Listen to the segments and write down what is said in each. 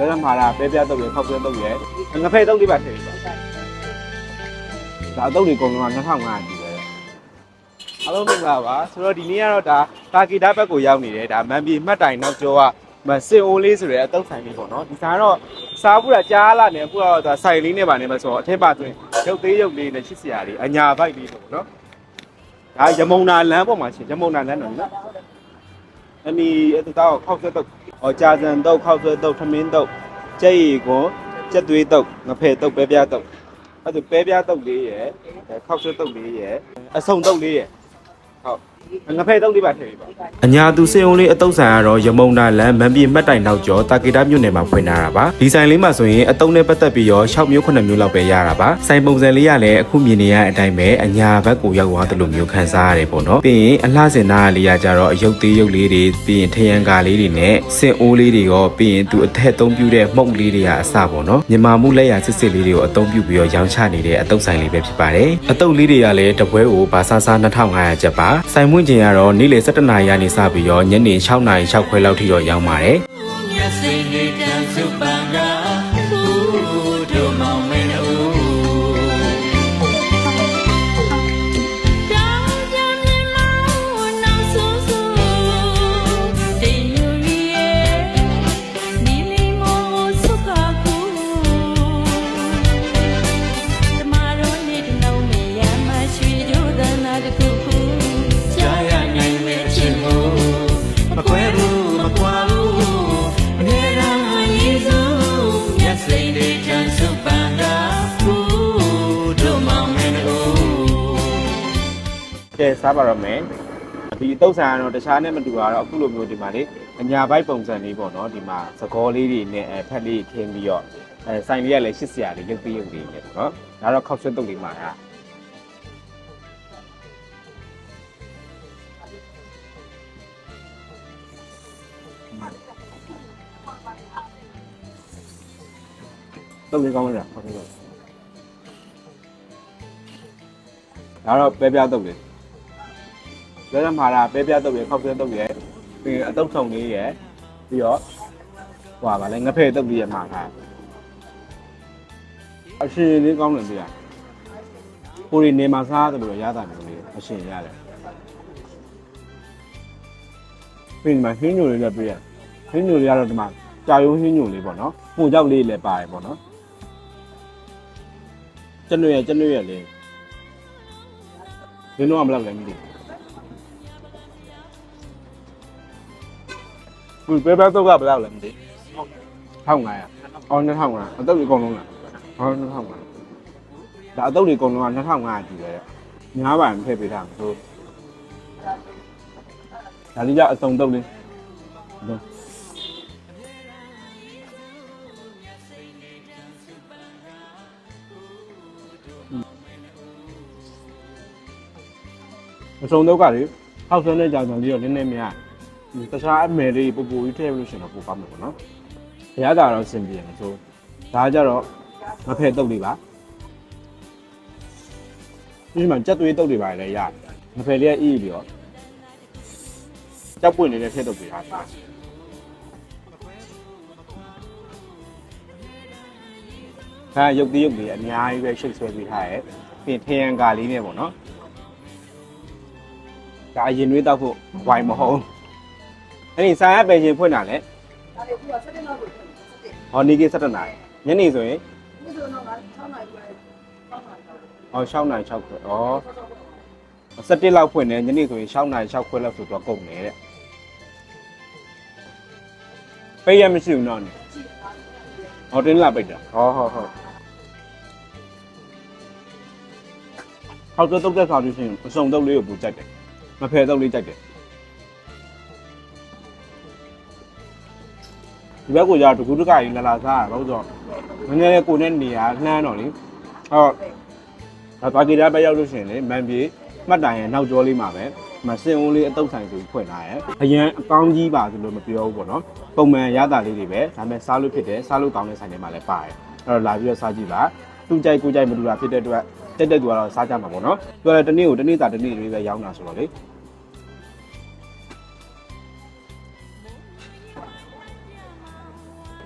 ဒါကြောင့်မှာလားပဲပြတုတ်ရခောက်ဆွဲတုတ်ရငဖဲတုတ်လေးပါထည့်ပါဒါအတုတ်တွေအကုန်လုံးက2500ကျူပဲအားလုံးမင်္ဂလာပါဆိုတော့ဒီနေ့ကတော့ဒါတာကီတာဘက်ကိုရောက်နေတယ်ဒါမန်ပြေမှတ်တိုင်နောက်ကျောကမစင်အိုးလေးဆိုတဲ့အတုတ်ဆိုင်လေးပေါ့နော်ဒီဆိုင်ကတော့စားဘူးတာကြားလာနေအခုကတော့ဒါဆိုင်လေးနဲ့ပါနေမှာဆိုတော့အထက်ပါဆိုရင်ရုပ်သေးရုပ်လေးနဲ့ချစ်စရာလေးအညာဘိုက်လေးပေါ့နော်ဒါရမုံနာလမ်းပေါ်မှာရှင်ရမုံနာလမ်းတော်နော် အမီအတူတော့ခောက်ဆွဲတုတ်ဟောကြာစံတုတ်ခောက်ဆွဲတုတ်ထမင်းတုတ်ကြက်ရီကွန်ကြက်သွေးတုတ်ငဖယ်တုတ်ပဲပြားတုတ်အဲ့ဒါပဲပြားတုတ်လေးရယ်ခောက်ဆွဲတုတ်လေးရယ်အစုံတုတ်လေးရယ်ဟုတ် ငဖယ်တုတ်လေးပါထည့်ပေးပါအညာသူစေုံလေးအတုပ်ဆိုင်ကတော့ရမုံနာလမ်းမန်ပြေမှတ်တိုင်နောက်ကျော်တာကီတာမြို့နယ်မှာဖွင့်ထားတာပါဒီဆိုင်လေးမှာဆိုရင်အတုံးနဲ့ပတ်သက်ပြီးရော6မျိုး9မျိုးလောက်ပဲရတာပါဆိုင်ပုံစံလေးကလည်းအခုမြင်နေရတဲ့အတိုင်းပဲအညာဘက်ကိုရောက်သွားတယ်လို့မျိုးခံစားရတယ်ပေါ့နော်ပြီးရင်အလှစင်သားလေးကကြတော့အယုတ်သေးယုတ်လေးတွေပြီးရင်ထရန်ကာလေးတွေနဲ့စင်အိုးလေးတွေရောပြီးရင်သူအထက်သုံးပြတဲ့မှုန့်လေးတွေကအစပေါ့နော်မြန်မာမှုလက်ရစစ်စစ်လေးတွေကိုအသုံးပြုပြီးတော့ရောင်းချနေတဲ့အတုပ်ဆိုင်လေးပဲဖြစ်ပါတယ်အတုပ်လေးတွေကလည်းတပွဲကိုဘာဆာဆာ2500ကျပ်ပါဆိုင်မွင့်ချိန်ကတော့နေ့လယ်7နာရီကနေစပြီးတော့ညနေ6နာရီ6ခွဲလောက်ထိတော့ရောင်းပါတယ် ကဲစားပါတော့မယ်ဒီအတုပ်ဆိုင်ကတော့တခြားနဲ့မတူတာတော့အခုလိုမျိုးဒီမှာလေအညာဘိုက်ပုံစံလေးပေါ့နော်ဒီမှာသကောလေးတွေနဲ့အဲဖက်လေးခင်းပြီးတော့အဲဆိုင်လေးကလည်းရှစ်စရာလေးရုပ်သေးရုပ်လေးနဲ့ပေါ့နော်ဒါတော့ခောက်ဆွဲတုတ်လေးမှာဒါတုတ်လေးကောင်းလားဟုတ်ကဲ့ဒါတော့ပဲပြားတုတ်လေး လဲရမှာလားပဲပြတုပ်ရခောက်ဆွဲတုပ်ရပြီးရင်အတုပ်ထုံလေးရပြီးတော့ဟွာပါလဲငဖဲတုပ်လေးရမှာခါအရှင်လေးကောင်းတယ်ပြရကိုရီနေမှာစားတယ်လို့ရတာမျိုးလေးအရှင်ရတယ်ပြီးဒီမှာဟင်းညိုလေးလည်းပြရဟင်းညိုလေးကတော့ဒီမှာကြာယုံဟင်းညိုလေးပေါ့နော်ပုံကြောက်လေးလည်းပါတယ်ပေါ့နော်ကျနွေရကျနွေရလေးဒီတော့မလောက်လည်းမသိဘူး ဘူးပဲပဲတော့ကဘယ်လောက်လဲမသိ1500အော်2500အတုပ်တွေအကုန်လုံးလားဟော2500ဒါအတုပ်တွေအကုန်လုံးက2500ကျူတယ်ညားပါရင်ထည့်ပေးထားမှာဆိုဒါလေးကြအစုံတုပ်လေးအစုံတုပ်ကလေဟောက်ဆွဲတဲ့ကြောင်ကြောင်လေးတော့နည်းနည်းများဒီ တခြားအမယ်လေးပူပူကြီးထည့်လို့ရှင်တော့ပိုကောင်းမှာပေါ့နော်။ဘုရားသာတော့စင်ပြေတယ်ဆိုဒါကြတော့မဖဲတုတ်လေးပါ။ဒီမှာကြက်သွေးတုတ်တွေပါလည်းရတယ်။မဖဲလေးကအေးပြီးတော့ကြောက်ပွင့်နေတဲ့ထည့်တုတ်တွေဟာ။အဲရုပ်သေးရုပ်သေးအများကြီးပဲရှိတ်ဆွဲပေးထားရဲ့။ပြင်ထရန်ကာလေးနဲ့ပေါ့နော်။ဒါအရင်နှွေးတောက်ဖို့ဝိုင်မဟုတ်ဘူး။ အဲ့ဒီဆိုင်ရပယ်ရှင်ဖွင့်တာလေဟောနေကေ7နာရီညနေဆိုရင်ဟော6နာရီ6ခွဲဩ7လောက်ဖွင့်တယ်ညနေဆိုရင်6နာရီ6ခွဲလောက်ဆိုတော့ကုန်တယ်တဲ့ပိတ်ရမရှိဘူးနော်ဟောတင်းလာပိတ်တာဟောဟောဟောဟောတော့တုတ်တဲ့ခါလို့ရှိရင်အစုံတုတ်လေးကိုပူကြိုက်တယ်မဖယ်တုတ်လေးကြိုက်တယ် ဒီဘက်ကိုကြာတကူတကကြီးလာလာစားတာတော့ဆိုတော့နည်းနည်းလေးကိုနဲ့နေရလှမ်းတော့လေအော်ဒါပါကီတာပဲရောက်လို့ရှိရင်လေမန်ပြေမှတ်တိုင်ရဲ့နောက်ကျောလေးမှာပဲမစင်ဦးလေးအတုပ်ဆိုင်ဆိုဖွင့်လာရဲ့အရင်အကောင်းကြီးပါဆိုလို့မပြောဘူးပေါ့နော်ပုံမှန်ရတာလေးတွေပဲဒါပေမဲ့စားလို့ဖြစ်တယ်စားလို့ကောင်းတဲ့ဆိုင်တွေမှာလည်းပါတယ်အဲ့တော့လာပြီးတော့စားကြည့်ပါသူကြိုက်ကိုကြိုက်မတူတာဖြစ်တဲ့အတွက်တက်တက်သူကတော့စားကြမှာပေါ့နော်ပြောတယ်တနေ့ကိုတနေ့တာတနေ့လေးပဲရောင်းတာဆိုတော့လေ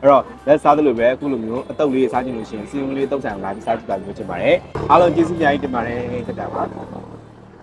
အဲ့တော့လက်စားသလိုပဲအခုလိုမျိုးအတုပ်လေးစားကြည့်လို့ရှိရင်စီယုံလေးတုပ်ဆန်လာပြီးစားကြည့်ပါလို့ချင်ပါတယ်အားလုံးကျေးဇူးများကြီးတင်ပါတယ်တက်တာပါ